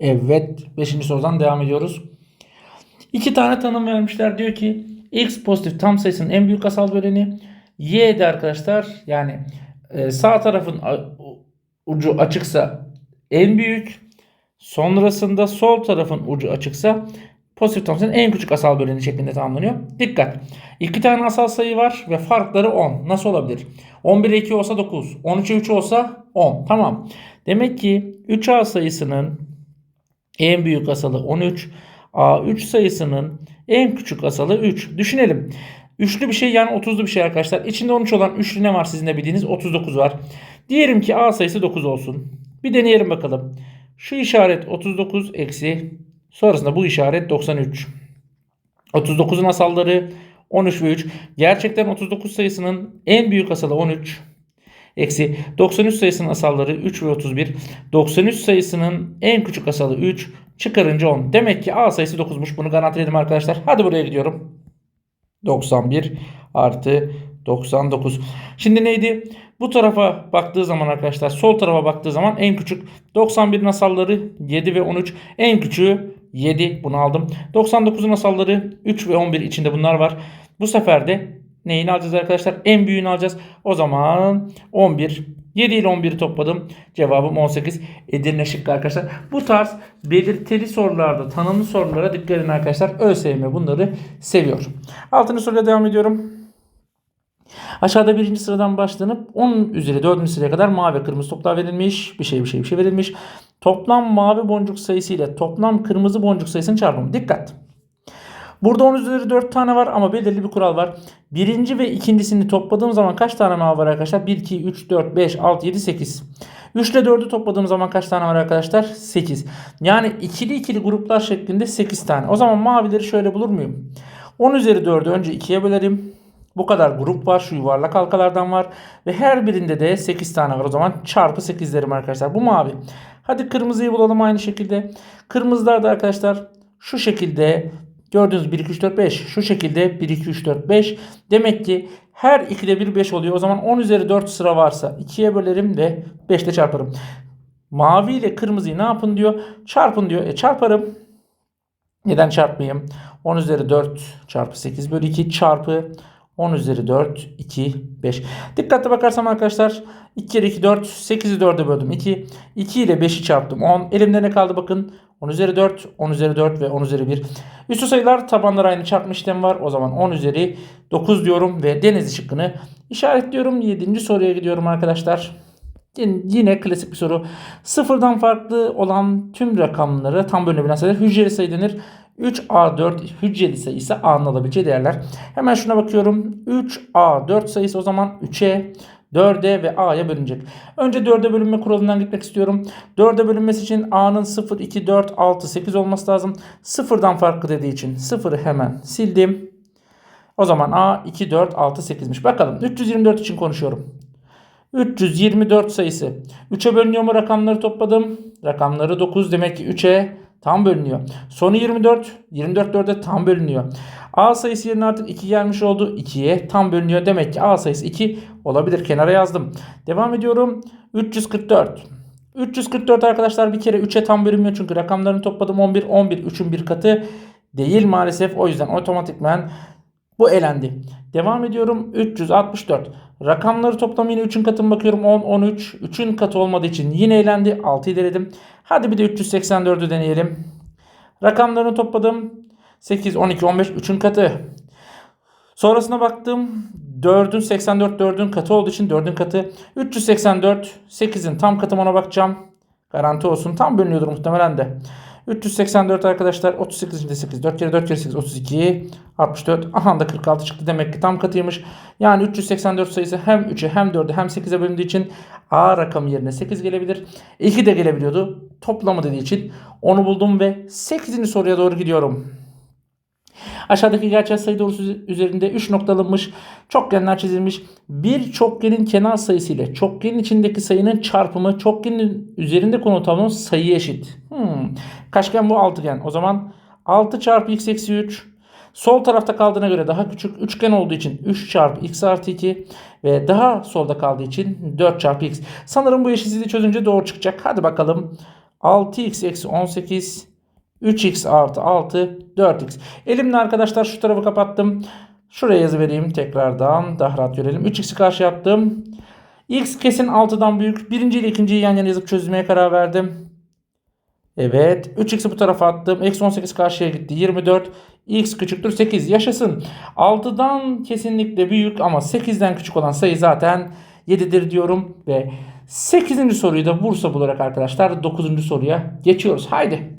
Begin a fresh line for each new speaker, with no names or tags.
Evet. Beşinci sorudan devam ediyoruz. İki tane tanım vermişler. Diyor ki x pozitif tam sayısının en büyük asal böleni y de arkadaşlar yani e, sağ tarafın ucu açıksa en büyük sonrasında sol tarafın ucu açıksa pozitif tam sayının en küçük asal böleni şeklinde tamamlanıyor. Dikkat. İki tane asal sayı var ve farkları 10. Nasıl olabilir? 11'e 2 olsa 9. 13'e 3 olsa 10. Tamam. Demek ki 3A sayısının en büyük asalı 13. A3 sayısının en küçük asalı 3. Düşünelim. Üçlü bir şey yani 30'lu bir şey arkadaşlar. İçinde 13 olan üçlü ne var sizin de bildiğiniz? 39 var. Diyelim ki A sayısı 9 olsun. Bir deneyelim bakalım. Şu işaret 39 eksi sonrasında bu işaret 93. 39'un asalları 13 ve 3. Gerçekten 39 sayısının en büyük asalı 13. Eksi 93 sayısının asalları 3 ve 31. 93 sayısının en küçük asalı 3. Çıkarınca 10. Demek ki A sayısı 9'muş. Bunu garantiledim arkadaşlar. Hadi buraya gidiyorum. 91 artı 99. Şimdi neydi? Bu tarafa baktığı zaman arkadaşlar sol tarafa baktığı zaman en küçük 91'in asalları 7 ve 13. En küçüğü 7 bunu aldım. 99'un asalları 3 ve 11 içinde bunlar var. Bu sefer de neyini alacağız arkadaşlar? En büyüğünü alacağız. O zaman 11 7 ile 11'i topladım. Cevabım 18. Edirne şıkkı arkadaşlar. Bu tarz belirtili sorularda, tanımlı sorulara dikkat edin arkadaşlar. ÖSYM bunları seviyor. Altıncı soruyla devam ediyorum. Aşağıda birinci sıradan başlanıp 10 üzeri 4. sıraya kadar mavi ve kırmızı toplar verilmiş. Bir şey bir şey bir şey verilmiş. Toplam mavi boncuk sayısı ile toplam kırmızı boncuk sayısının çarpımı. Dikkat. Burada 10 üzeri 4 tane var ama belirli bir kural var. Birinci ve ikincisini topladığım zaman kaç tane mavi var arkadaşlar? 1, 2, 3, 4, 5, 6, 7, 8. 3 ile 4'ü topladığım zaman kaç tane var arkadaşlar? 8. Yani ikili ikili gruplar şeklinde 8 tane. O zaman mavileri şöyle bulur muyum? 10 üzeri 4'ü önce 2'ye bölerim. Bu kadar grup var. Şu yuvarlak halkalardan var. Ve her birinde de 8 tane var. O zaman çarpı 8 derim arkadaşlar. Bu mavi. Hadi kırmızıyı bulalım aynı şekilde. Kırmızılar da arkadaşlar şu şekilde gördüğünüz 1, 2, 3, 4, 5. Şu şekilde 1, 2, 3, 4, 5. Demek ki her 2'de 1, 5 oluyor. O zaman 10 üzeri 4 sıra varsa 2'ye bölerim ve 5 ile çarparım. Mavi ile kırmızıyı ne yapın diyor? Çarpın diyor. E çarparım. Neden çarpmayayım? 10 üzeri 4 çarpı 8 bölü 2 çarpı 10 üzeri 4, 2, 5. Dikkatli bakarsam arkadaşlar 2 kere 2 4, 8'i 4'e böldüm 2. 2 ile 5'i çarptım 10. Elimde ne kaldı bakın 10 üzeri 4, 10 üzeri 4 ve 10 üzeri 1. Üstü sayılar tabanlar aynı çarpma işlemi var. O zaman 10 üzeri 9 diyorum ve deniz şıkkını işaretliyorum. 7. soruya gidiyorum arkadaşlar. Yine klasik bir soru. Sıfırdan farklı olan tüm rakamları tam bölünebilen sayılar hücreli sayı denir. 3A4 hücreli sayı ise A'nın alabileceği değerler. Hemen şuna bakıyorum. 3A4 sayısı o zaman 3'e 4'e ve A'ya bölünecek. Önce 4'e bölünme kuralından gitmek istiyorum. 4'e bölünmesi için A'nın 0, 2, 4, 6, 8 olması lazım. Sıfırdan farklı dediği için 0'ı hemen sildim. O zaman A 2, 4, 6, 8'miş. Bakalım 324 için konuşuyorum. 324 sayısı. 3'e bölünüyor mu rakamları topladım. Rakamları 9 demek ki 3'e tam bölünüyor. Sonu 24. 24 4'e tam bölünüyor. A sayısı yerine artık 2 gelmiş oldu. 2'ye tam bölünüyor. Demek ki A sayısı 2 olabilir. Kenara yazdım. Devam ediyorum. 344. 344 arkadaşlar bir kere 3'e tam bölünmüyor. Çünkü rakamlarını topladım 11. 11 3'ün bir katı değil maalesef. O yüzden otomatikmen bu elendi. Devam ediyorum. 364. Rakamları toplam yine 3'ün katına bakıyorum. 10, 13. 3'ün katı olmadığı için yine elendi. 6'yı denedim. Hadi bir de 384'ü deneyelim. Rakamlarını topladım. 8, 12, 15. 3'ün katı. Sonrasına baktım. 4'ün 84 4'ün katı olduğu için 4'ün katı. 384 8'in tam katı ona bakacağım. Garanti olsun. Tam bölünüyordur muhtemelen de. 384 arkadaşlar 38 içinde 8 4 kere 4 kere 8 32 64 aha da 46 çıktı demek ki tam katıymış. Yani 384 sayısı hem 3'e hem 4'e hem 8'e bölündüğü için A rakamı yerine 8 gelebilir. 2 de gelebiliyordu. Toplamı dediği için onu buldum ve 8. soruya doğru gidiyorum. Aşağıdaki gerçel sayı doğrusu üzerinde 3 nokta alınmış. Çokgenler çizilmiş. Bir çokgenin kenar sayısı ile çokgenin içindeki sayının çarpımı çokgenin üzerinde konu tablonun sayı eşit. Hmm. Kaçgen bu altıgen. O zaman 6 çarpı x eksi 3. Sol tarafta kaldığına göre daha küçük. Üçgen olduğu için 3 çarpı x artı 2. Ve daha solda kaldığı için 4 çarpı x. Sanırım bu eşitsizliği çözünce doğru çıkacak. Hadi bakalım. 6x eksi 18 3x artı 6 4x. Elimle arkadaşlar şu tarafı kapattım. Şuraya yazı vereyim tekrardan. Daha rahat görelim. 3x'i karşı attım. X kesin 6'dan büyük. Birinci ile ikinciyi yan yana yazıp çözmeye karar verdim. Evet. 3x'i bu tarafa attım. Eksi 18 karşıya gitti. 24. x küçüktür 8. Yaşasın. 6'dan kesinlikle büyük ama 8'den küçük olan sayı zaten 7'dir diyorum. Ve 8. soruyu da Bursa bularak arkadaşlar 9. soruya geçiyoruz. Haydi.